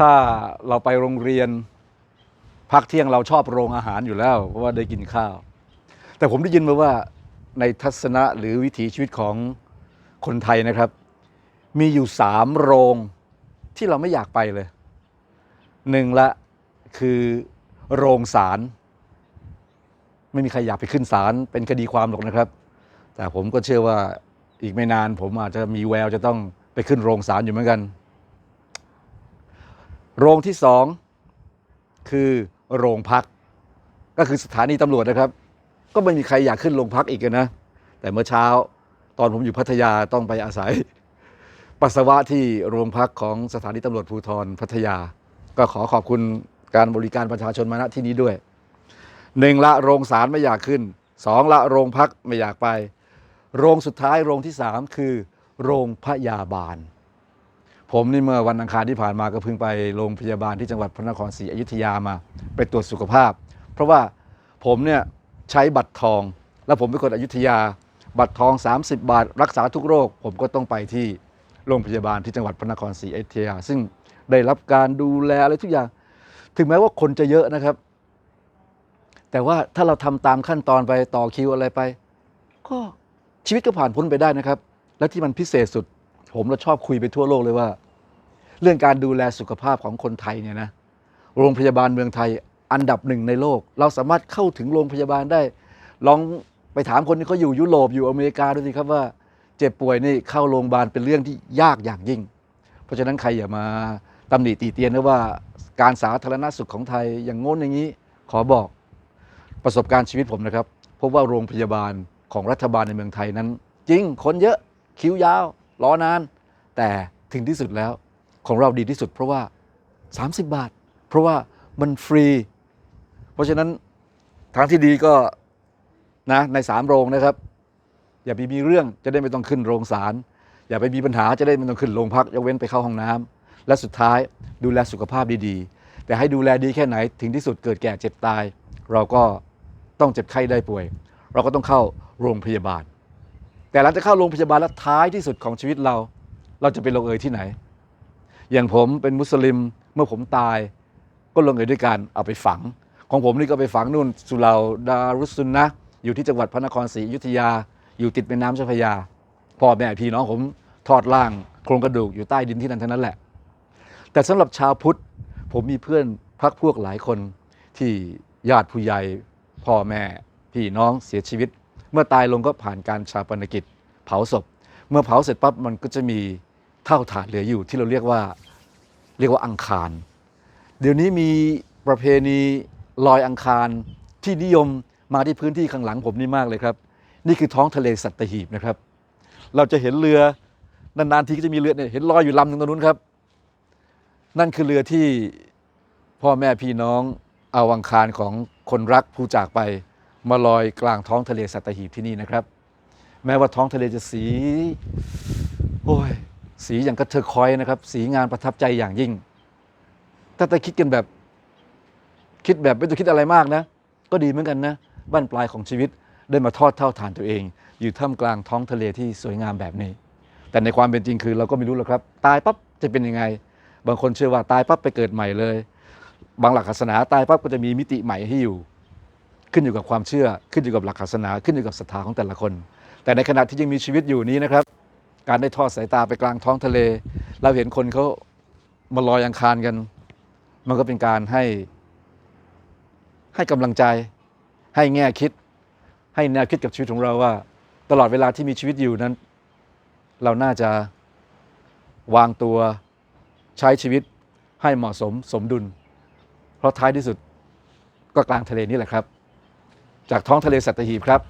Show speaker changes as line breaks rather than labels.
ถ้าเราไปโรงเรียน พักเที่ยงเราชอบโรงอาหารอยู่แล้ว เพราะว่าได้กินข้าว แต่ผมได้ยินมาว่าในทัศนะหรือวิถีชีวิตของคนไทยนะครับ มีอยู่สามโรงที่เราไม่อยากไปเลยหนึ่งละคือโรงศาลไม่มีใครอยากไปขึ้นศาลเป็นคดีความหรอกนะครับ แต่ผมก็เชื่อว่าอีกไม่นานผมอาจจะมีแววจะต้องไปขึ้นโรงศาลอยู่เหมือนกัน โรงที่สองคือโรงพัก ก็คือสถานีตำรวจนะครับ ก็ไม่มีใครอยากขึ้นโรงพักอีกนะ แต่เมื่อเช้าตอนผมอยู่พัทยาต้องไปอาศัย ปัสสาวะที่โรงพักของสถานีตำรวจภูธรพัทยา ก็ขอขอบคุณการบริการประชาชนมาณที่นี้ด้วยหนึ่งละโรงศาลไม่อยากขึ้นสองละโรงพักไม่อยากไป โรงสุดท้ายโรงที่สามคือ โรงพยาบาล ผมนี่เมื่อวันอังคารที่ผ่านมาก็เพิ่งไปโรงพยาบาลที่จังหวัดพระนครศรีอยุธยามาไปตรวจสุขภาพ เพราะว่าผมเนี่ยใช้บัตรทอง แล้วผมเป็นคนอยุธยา บัตรทอง 30 บาท รักษาทุกโรค ผมก็ต้องไปที่โรงพยาบาลที่จังหวัดพระนครศรีอยุธยา ซึ่งได้รับการดูแลอะไรทุกอย่าง ถึงแม้ว่าคนจะเยอะนะครับ แต่ว่าถ้าเราทำตามขั้นตอนไปต่อคิวอะไรไป ก็ชีวิตก็ผ่านพ้นไปได้นะครับ และที่มันพิเศษสุด ผมเราชอบคุยไปทั่วโลกเลยว่า เรื่องการดูแลสุขภาพของคนไทยเนี่ยนะโรงพยาบาลเมืองไทยอันดับหนึ่งในโลก เราสามารถเข้าถึงโรงพยาบาลได้ ลองไปถามคนที่เขาอยู่ยุโรปอยู่อเมริกาดูสิครับว่า เจ็บป่วยนี่เข้าโรงพยาบาลเป็นเรื่องที่ยากอย่างยิ่ง เพราะฉะนั้นใครอย่ามาตำหนิตีเตียนนะว่าการสาธารณสุขของไทยอย่างโน้นอย่างนี้ ขอบอกประสบการณ์ชีวิตผมนะครับพบว่าโรงพยาบาลของรัฐบาลในเมืองไทยนั้น จริงคนเยอะคิวยาว รอนาน แต่ถึงที่สุดแล้วของเราดีที่สุด เพราะว่า 30 บาท เพราะว่ามันฟรี เพราะฉะนั้นทางที่ดีก็นะในสามโรงนะครับ อย่าไปมีเรื่องจะได้ไม่ต้องขึ้นโรงศาลอย่าไปมีปัญหาจะได้ไม่ต้องขึ้นโรงพักยกเว้นไปเข้าห้องน้ำและสุดท้ายดูแลสุขภาพดีๆ แต่ให้ดูแลดีแค่ไหนถึงที่สุดเกิดแก่เจ็บตาย เราก็ต้องเจ็บไข้ได้ป่วย เราก็ต้องเข้าโรงพยาบาล แต่หลังจากเข้าโรงพยาบาลแล้วท้ายที่สุดของชีวิตเรา เราจะไปลงเอยที่ไหน อย่างผมเป็นมุสลิมเมื่อผมตาย ก็ลงเอยด้วยการเอาไปฝัง ของผมนี่ก็ไปฝังนู่นสุเหร่าดารุสซุนนะอยู่ที่จังหวัดพระนครศรีอยุธยา อยู่ติดแม่น้ำเจ้าพระยาพ่อแม่พี่น้องผมทอดล่างโครงกระดูกอยู่ใต้ดินที่นั่นทั้งนั้นแหละ แต่สำหรับชาวพุทธ ผมมีเพื่อนพักพวกหลายคนที่ญาติผู้ใหญ่พ่อแม่พี่น้องเสียชีวิต มื่อตายลงก็ผ่านการชาปนกิจ เผาศพ เมื่อเผาเสร็จปั๊บมันก็จะมีเท่าฐานเหลืออยู่ ที่เราเรียกว่าเรียกว่าอังคาร เดี๋ยวนี้มีประเพณีลอยอังคารที่นิยมมาที่พื้นที่ข้างหลังผมนี่มากเลยครับ นี่คือท้องทะเลสัตหีบนะครับ เราจะเห็นเรือนานๆทีก็จะมีเรือเนี่ยเห็นลอยอยู่ลำหนึ่งตรงนู้นครับ นั่นคือเรือที่พ่อแม่พี่น้องเอาอังคารของคนรักผู้จากไป มาลอยกลางท้องทะเลสัตหีบที่นี่นะครับ แม้ว่าท้องทะเลจะสีโอ้ยสีอย่างกระเทอคอยนะครับ สีงานประทับใจอย่างยิ่ง ถ้าแต่คิดกันแบบ คิดแบบไม่ต้องคิดอะไรมากนะ ก็ดีเหมือนกันนะบ้านปลายของชีวิตได้มาทอดเท่าฐานตัวเอง อยู่ท่ามกลางท้องทะเลที่สวยงามแบบนี้ แต่ในความเป็นจริงคือเราก็ไม่รู้หรอกครับ ตายปั๊บจะเป็นยังไง บางคนเชื่อว่าตายปั๊บไปเกิดใหม่เลย บางหลักศาสนาตายปั๊บก็จะมีมิติใหม่ให้อยู่ ขึ้นอยู่กับความเชื่อ ขึ้นอยู่กับหลักศาสนา ขึ้นอยู่กับศรัทธาของแต่ละคน แต่ในขณะที่ยังมีชีวิตอยู่นี้นะครับ การได้ทอดสายตาไปกลางท้องทะเล เราเห็นคนเขามาลอยอังคารกัน มันก็เป็นการให้ ให้กำลังใจ ให้แง่คิด ให้แนวคิดกับชีวิตของเราว่า ตลอดเวลาที่มีชีวิตอยู่นั้น เราน่าจะวางตัวใช้ชีวิตให้เหมาะสมสมดุล เพราะท้ายที่สุดก็กลางทะเลนี่แหละครับ จากท้องทะเลสัตหีบครับ